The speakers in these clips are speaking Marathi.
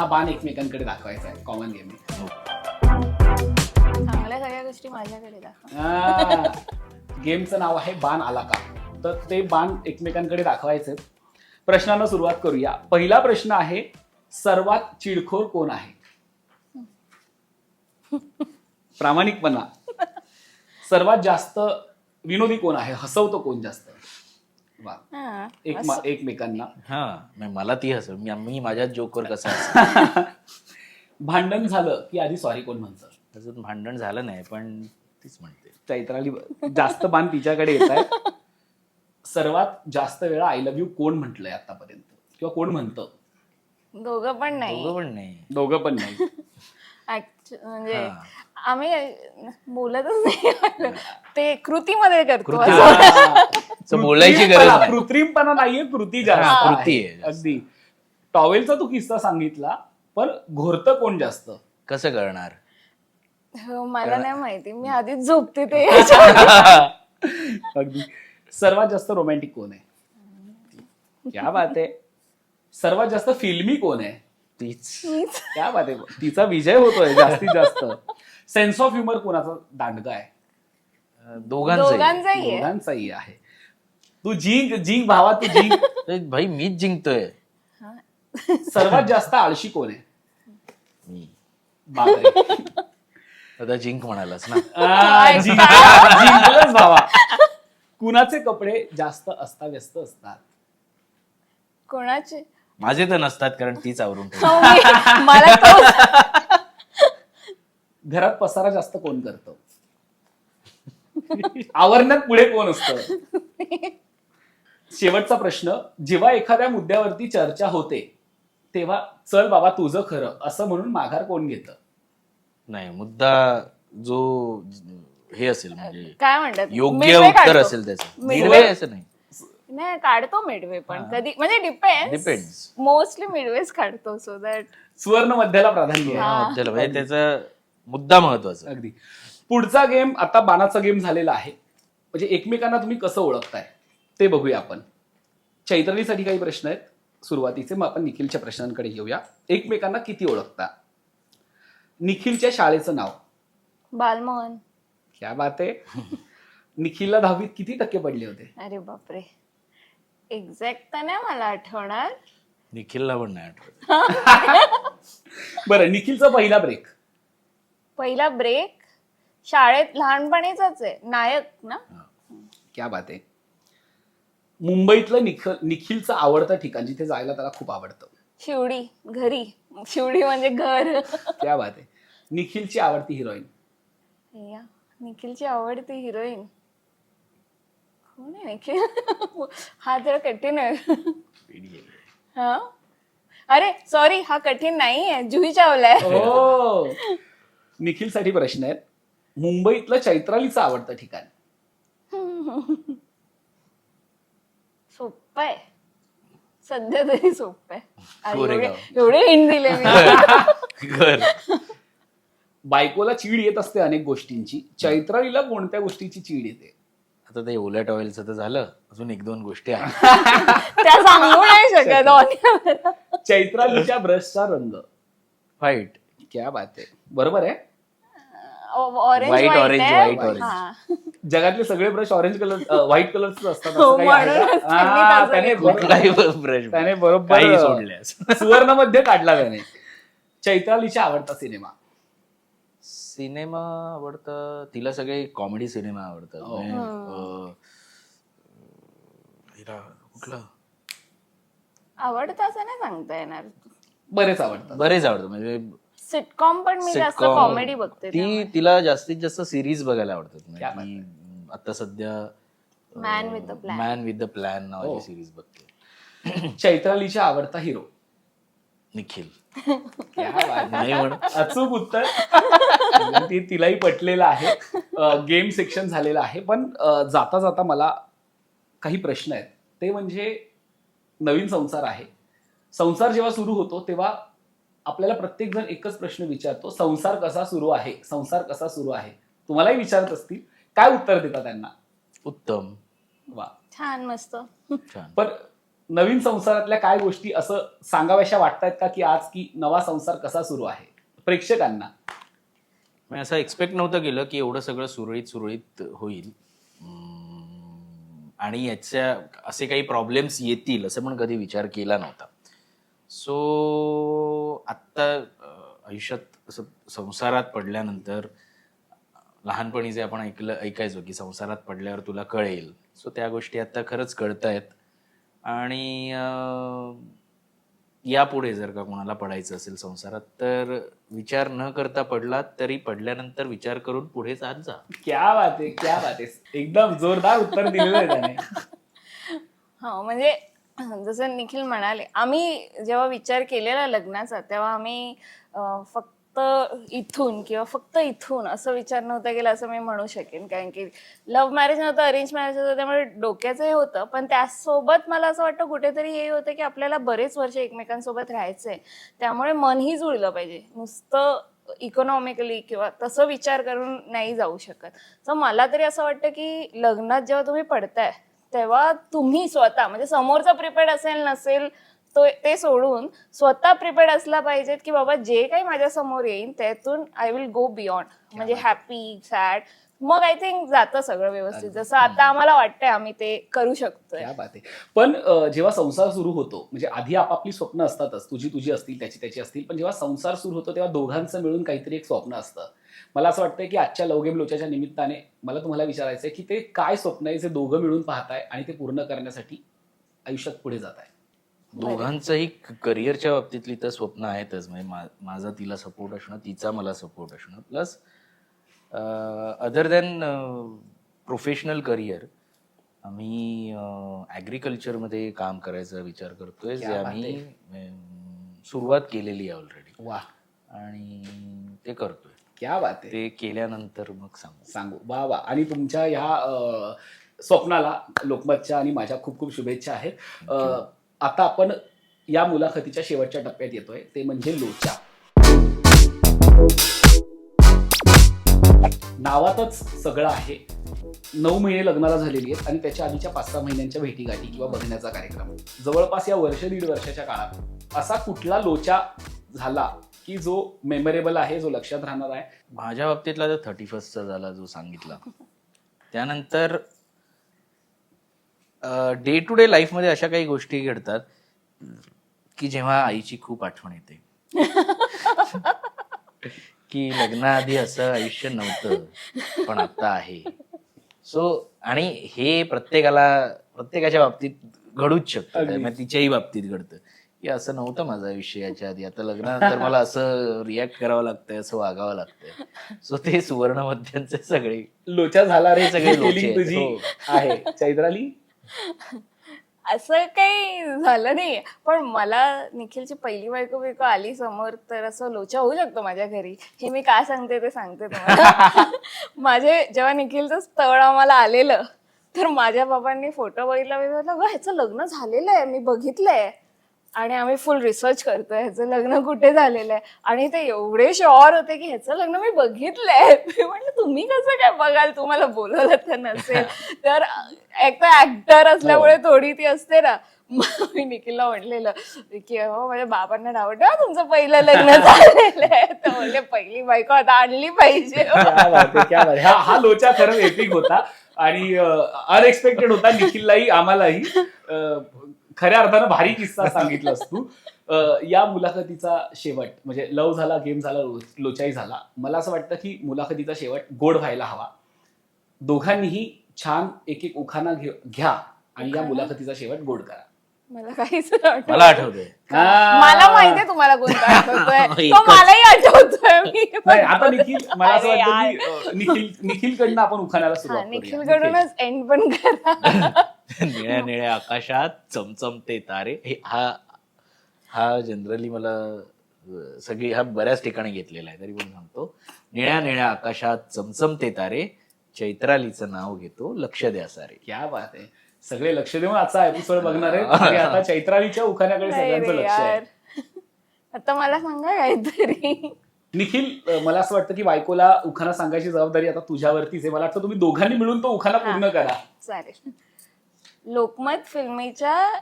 हा बाण एकमेकांकडे दाखवायचा आहे कॉमन गेम चांगल्या सगळ्या गोष्टी माझ्याकडे दाखवा. गेमचं नाव आहे बाण आला का? तर ते बाण एकमेकांकडे दाखवायचे. प्रश्नांना सुरुवात करूया. पहिला प्रश्न आहे सर्वात चिडखोर कोण आहे? प्रामाणिकपणा. सर्वात जास्त विनोदी कोण आहे? हसवतो कोण जास्त? हा, एक असं. एकमेकांना. हा नाही, मला ती हसव. मी मी माझ्या जोकवर कसा हसेन. भांडण झालं की आधी सॉरी कोण म्हणतं? अजून भांडण झालं नाही पण तीच म्हणते. चैत्राली जास्त बाण तिच्याकडे येत आहे. सर्वात जास्त वेळा आय लव्ह यू कोण म्हटलंय आतापर्यंत? किंवा कोण म्हणतं? दोघं पण नाही. दोघं पण नाही. दोघं पण नाही. म्हणजे हा. आम्ही बोलतच नाही. ते कृतीमध्ये करतो. कृती. असं. बोलायची गरज कृत्रिमपणा- नाही. कृत्रिमपणा नाहीये कृती जास्त हा, आहे. कृती आहे. अगदी. टॉवेलचा तू किस्सा सांगितला पण घोरतं कोण जास्त? कसं करणार? हो, मला नाही माहिती. मी आधीच झोपते ते. अगदी. सर्वात जास्त रोमॅन्टिक कोण आहे? क्या बात आहे. सर्वात जास्त फिल्मी कोण आहे? तीच. क्या बात आहे. तिचा विजय होतोय जास्तीत जास्त. सेन्स ऑफ ह्युमर कोणाचा दांडगा आहे? दोघांचं दोघांचाही. आहे. दोघांचाही आहे. तू जिंक जिंक भावा तू जिंक. भाई मीच जिंकतोय. हा. सर्वात जास्त आळशी कोण आहे? मी. बापरे. आता जिंक म्हणालास ना. आ, जिंक- जिंकलंच भावा. कुणाचे कपडे जास्त अस्ताव्यस्त असतात? कोणाचे? माझे तर नसतात कारण तीच आवरून ठेवते. हो, मी- मला तो घरात पसारा जास्त कोण करतं? आवरण्यात पुढे कोण असतं? शेवटचा प्रश्न जेव्हा एखाद्या मुद्द्यावरती चर्चा होते तेव्हा चल बाबा तुझं खरं असं म्हणून माघार कोण घेतं? नाही मुद्दा जो हे असेल म्हणजे काय म्हणतात? योग्य उत्तर काढतो. असेल त्याचं. असं नाही. नाही काढतो मिडवे पण. कधी म्हणजे डिपेंड Depends. मोस्टली मिडवेच काढतो सो दॅट सुवर्ण मध्याला प्राधान्य आहे. हा. म्हणजे त्याचा मुद्दा महत्त्वाचा. अगदी. पुढचा गेम आता बाणाचा गेम झालेला आहे. म्हणजे एकमेकांना तुम्ही कसं ओळखताय ते बघूया आपण. चैत्रलीसाठी काही प्रश्न आहेत. सुरुवातीचे मग आपण निखिलच्या प्रश्नांकडे घेऊया. एकमेकांना किती ओळखता? निखिलच्या शाळेचं नाव. बालमोहन. क्या बात आहे. निखिलला दहावीत किती टक्के पडले होते? अरे बापरे. एक्झॅक्ट तर नाही मला आठवणार. निखिलला पण नाही आठवत. बरं निखिलचा पहिला ब्रेक पहिला ब्रेक शाळेत लहानपणीचाच आहे. नायक ना? क्या बात आहे. मुंबईतलं निखिल निखिलचं आवडतं ठिकाण जिथे जायला त्याला खूप आवडतं. शिवडी घरी. शिवडी म्हणजे घर. क्या बात आहे. निखिलची आवडती हिरोईन या. निखिलची आवडती हिरोईन कोण आहे निखिल हा जरा कठीण आहे हा अरे सॉरी हा कठीण नाही आहे जुही चावला आहे हो निखिलसाठी प्रश्न आहेत मुंबईतलं चैत्रालीचं आवडतं ठिकाण सोप्प आहे सध्या तरी सोप्प आहे अरे. एवढे एवढे हिंट दिले मी घर बायकोला चीड येत असते अनेक गोष्टींची चैत्रालीला कोणत्या गोष्टीची चीड येते आता ते ओल्या टॉवेलचं तर झालं. अजून एक दोन गोष्टी आहेत. त्या सांगू नाही शकत ऑन चैत्रालीच्या ब्रशचा रंग. व्हाईट क्या बात आहे. बरोबर आहे? ऑरेंज White, व्हाईट orange, आहे. white, orange. हा. जगातले सगळे ब्रश ऑरेंज कलर व्हाईट कलरच असतात हो, असं काही आहे म्हणूनच का? त्यांनी हा, तसं त्याने घेतलं. बरोबर- कुठलाही ब्रश त्याने बरोबर काही सोडल्यास. सुवर्णमध्ये काढला त्याने. चैत्रालीचा आवडता सिनेमा. सिनेमा आवडतं? तिला सगळे कॉमेडी सिनेमा आवडतात. हो. म्हणजे, अं, हिला कुठला? आवडतं असं नाही सांगता येणार. बरेच आवडतात. बरेच आवडतं म्हणजे सिटकॉम पण मी जास्त sitcom. कॉमेडी बघते ती तिला जास्तीत जास्त सिरीज बघायला आवडतात. म्हणजे ती, आता सध्या man with the plan man with the plan हो. नावाची सिरीज बघते. चैत्रालीचा आवडता हिरो. निखिल. क्या बात आहे. नाही म्हण अचूक उत्तर. ती तिलाही पटलेलं आहे. गेम सेक्शन झालेलं आहे. पण जाता जाता मला काही प्रश्न आहेत. ते म्हणजे नवीन संसार आहे. संसार जेव्हा सुरू होतो तेव्हा आपल्याला प्रत्येक जण एकच प्रश्न विचारतो. संसार कसा सुरू आहे? संसार कसा सुरू आहे? तुम्हालाही विचारत असतील. काय उत्तर देता त्यांना? उत्तम. वा. छान मस्त. छान. पण नवीन संसारातल्या काय गोष्टी असं सांगाव्याशा वाटतायत का की आज की नवा संसार कसा सुरू आहे? प्रेक्षकांना. मी असं एक्सपेक्ट नव्हतं केलं की एवढं सगळं सुरळीत सुरळीत होईल. आणि याच्या असे काही प्रॉब्लेम्स येतील असं पण कधी विचार केला नव्हता. सो आत्ता आयुष्यात असं संसारात पडल्यानंतर लहानपणी जे आपण ऐकलं ऐकायचो की संसारात पडल्यावर तुला कळेल. सो त्या गोष्टी आत्ता खरंच कळत आहेत आणि अं, यापुढे जर का कोणाला पडायचं असेल संसारात तर विचार न करता पडला तरी पडल्यानंतर विचार करून पुढे जात जा. क्या बात आहे क्या बात आहे. एकदम जोरदार उत्तर दिलेलं आहे त्याने. हा म्हणजे जसं निखिल म्हणाले आम्ही जेव्हा विचार केलेला लग्नाचा तेव्हा आम्ही फक्त इथून किंवा फक्त इथून असं विचार नव्हता केला असं मी म्हणू शकेन. कारण की लव्ह मॅरेज नव्हतं अरेंज मॅरेज होतं त्यामुळे डोक्याचं हे होतं. पण त्यासोबत मला असं वाटतं कुठेतरी हे होतं की आपल्याला बरेच वर्ष एकमेकांसोबत राहायचंय. त्यामुळे मनही जुळलं पाहिजे. नुसतं इकॉनॉमिकली किंवा तसं विचार करून नाही जाऊ शकत. तर मला तरी असं वाटतं की लग्नात जेव्हा तुम्ही पडताय तेव्हा तुम्ही स्वतः म्हणजे समोरचा प्रिपेअर्ड असेल नसेल तो ते सोडून स्वतः प्रिपेअर्ड असला पाहिजेत की बाबा जे काही माझ्यासमोर येईल त्यातून आय विल गो बियॉन्ड म्हणजे हॅपी सॅड मग आय थिंक जातं सगळं व्यवस्थित. जसं आता आम्हाला वाटतंय आम्ही ते करू शकतोय. पण जेव्हा संसार सुरू होतो म्हणजे आधी आपापली स्वप्न असतातच. तुझी तुझी असतील त्याची त्याची असतील. पण जेव्हा संसार सुरू होतो तेव्हा दोघांचं मिळून काहीतरी एक स्वप्न असतं. मला असं वाटतंय की आजच्या लवगेम लोच्याच्या निमित्ताने मला तुम्हाला विचारायचं आहे की ते काय स्वप्न आहे जे दोघं मिळून पाहताय आणि ते पूर्ण करण्यासाठी आयुष्यात पुढे जात आहे दोघांचंही करिअरच्या बाबतीतली तर स्वप्न आहेतच. म्हणजे मा- माझा तिला सपोर्ट असणं तिचा मला सपोर्ट असणं. Plus other than professional career आम्ही ॲग्रिकल्चरमध्ये काम करायचा विचार करतोय. जे आम्ही अं, सुरुवात केलेली आहे ऑलरेडी वा. आणि ते करतोय. क्या बात आहे. ते केल्यानंतर मग सांगू. सांगू. वा वा. आणि तुमच्या ह्या अं, स्वप्नाला लोकमतच्या आणि माझ्या खूप खूप शुभेच्छा आहेत. अं, आता आपण या मुलाखतीच्या शेवटच्या टप्प्यात येतोय. ते म्हणजे लोचा. नावातच सगळं आहे. नऊ महिने लग्नाला झालेली आहेत आणि त्याच्या आधीच्या पाच सहा महिन्यांच्या भेटीगाठी किंवा बघण्याचा कार्यक्रम. जवळपास या वर्ष दीड वर्षाच्या काळात असा कुठला लोचा झाला की जो मेमोरेबल आहे जो लक्षात राहणार आहे? माझ्या बाबतीतला तर थर्टी फर्स्टचा झाला जो सांगितला. त्यानंतर डे टू डे लाईफमध्ये अशा काही गोष्टी घडतात की जेव्हा आईची खूप आठवण येते. की लग्नाआधी असं आयुष्य नव्हतं पण आता आहे. सो आणि हे प्रत्येकाला प्रत्येकाच्या बाबतीत घडूच शकतं. म्हणजे तिच्याही बाबतीत घडतं. की असं नव्हतं माझं आयुष्य याच्या आधी. आता लग्नानंतर मला असं रिॲक्ट करावं लागतंय असं वागावं लागतंय. सो ते सुवर्ण मध्यांचे सगळे लोचा झाला रे सगळी लोचे हो. आहे. चैत्राली? असं काही झालं नाही. पण मला निखिलची पहिली बायको बिको आली समोर तर असं लोचा होऊ शकतो माझ्या घरी. हे मी काय सांगते ते सांगते तुम्हाला. माझे जेव्हा निखिलचं स्थळ आम्हाला आलेलं तर माझ्या बाबांनी फोटो बघितला मी म्हटलं "अगं, ह्याचं लग्न झालेलं आहे मी बघितलंय. आणि आम्ही फुल रिसर्च करतोय. ह्याचं लग्न कुठे झालेलं आहे? आणि ते एवढे शुअर होते की ह्याचं लग्न मी बघितलंय. मी म्हटलं तुम्ही कसं काय बघाल? तुम्हाला बोलवलं तर नसेल. तर एक तर ऍक्टर असल्यामुळे थोडी ती असते ना. मी निखिलला म्हटलेलं की हो माझ्या बाबांना डावट तुमचं पहिलं लग्न झालेलं आहे. तर म्हणले पहिली बायको आता आणली पाहिजे. हा हा लोचा खरंच एपिक होता. आणि अनएक्सपेक्टेड होता निखिललाही आम्हालाही. खऱ्या अर्थानं भारी किस्सा सांगितलास तू या मुलाखतीचा शेवट म्हणजे लव झाला गेम झाला लो- लोचाही झाला मला असं वाटतं की मुलाखतीचा शेवट गोड व्हायला हवा दोघांनीही छान एक एक उखाणा घे- घ्या आणि या? मुलाखतीचा शेवट गोड करा मला काहीच नाही आठवत. मला आठवतंय. मला माहितीये तुम्हाला कोणता आठवतोय तो. मलाही आता निखिल मला असं वाटतं निखिल निखिलकडनं आपण उखाण्याला सुरुवात निखिल करूया. कडूनच एंड पण करा निळ्या निळ्या आकाशात चमचमते तारे. हे हा हा जनरली मला सगळी हा बऱ्याच ठिकाणी घेतलेला आहे तरी पण सांगतो. निळ्या निळ्या आकाशात चमचमते तारे. चैत्रालीचं नाव घेतो लक्ष द्या सारे. क्या बात आहे. सगळे लक्ष देऊन आजचा एपिसोड बघणार आणि आता चैत्रालीच्या उखाण्याकडे सगळ्यांचं लक्ष आहे. आता मला सांगा काहीतरी. निखिल मला असं वाटतं की बायकोला उखाणा सांगायची जबाबदारी आता तुझ्यावरतीच आहे. मला वाटतं तुम्ही दोघांनी मिळून तो उखाणा पूर्ण करा. चालेल. लोकमत फिल्मीच्या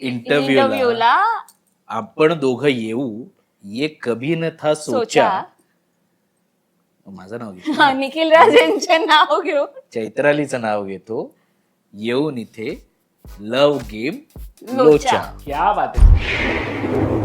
इंटरव्ह्यूला इंटरव्ह्यूला आपण दोघं येऊ ये कभी न था सोचा. सोचा. माझं नाव घेतो हा, निखिल राजेंचे नाव घेऊ. चैत्रालीचं नाव घेतो. येऊन इथे लव गेम लोचा. लोचा. क्या बात आहे.